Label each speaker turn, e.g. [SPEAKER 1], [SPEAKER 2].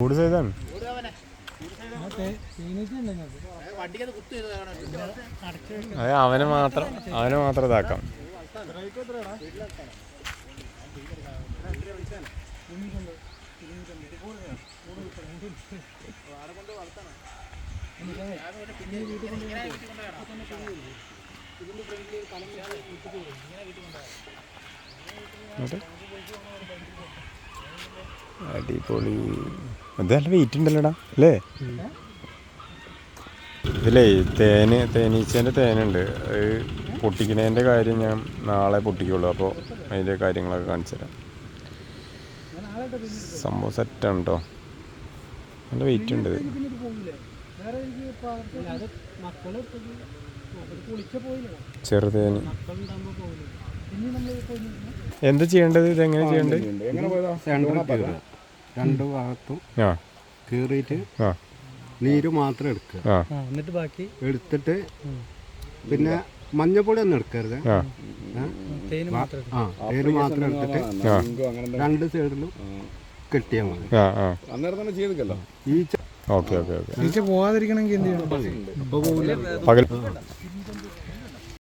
[SPEAKER 1] കൂട് സൈതാണ് അതെ അവനെ മാത്രം അവനെ മാത്രം ഇതാക്കാം. എന്നിട്ട്? അടിപൊളി. ഇത് നല്ല വെയിറ്റ് ഉണ്ടല്ലോടാ അല്ലേ? ഇതിലേ തേന് തേനീച്ചേന്റെ തേനുണ്ട്. അത് പൊട്ടിക്കുന്നതിന്റെ കാര്യം ഞാൻ നാളെ പൊട്ടിക്കുള്ളൂ. അപ്പോൾ അതിന്റെ കാര്യങ്ങളൊക്കെ കാണിച്ചു തരാം. സംഭവം സെറ്റാണ് കേട്ടോ നല്ല വെയിറ്റ് ഉണ്ട്. ചെറുതേന് എന്ത് ചെയ്യേണ്ടത്? ഇത് എങ്ങനെ ചെയ്യേണ്ടത്
[SPEAKER 2] രണ്ട് ഭാഗത്തും
[SPEAKER 1] ആ.
[SPEAKER 2] കീറിയിട്ട്
[SPEAKER 1] ആ.
[SPEAKER 2] നീര് മാത്രം എടുക്കുക.
[SPEAKER 1] ആ.
[SPEAKER 3] എന്നിട്ട് ബാക്കി?
[SPEAKER 2] എടുത്തിട്ട് പിന്നെ മഞ്ഞപ്പൊടി ഒന്നും എടുക്കരുത്.
[SPEAKER 1] ആ?
[SPEAKER 3] തേന് മാത്രം
[SPEAKER 2] ആ തേര് മാത്രം എടുത്തിട്ട് രണ്ട് സൈഡിലും കെട്ടിയാൽ മതി.
[SPEAKER 4] അന്നേരം തന്നെ
[SPEAKER 1] ഓക്കെ ഓക്കെ ഓക്കെ.
[SPEAKER 3] പോവാതിരിക്കണമെങ്കിൽ എന്ത് ചെയ്യണം?
[SPEAKER 1] പകൽ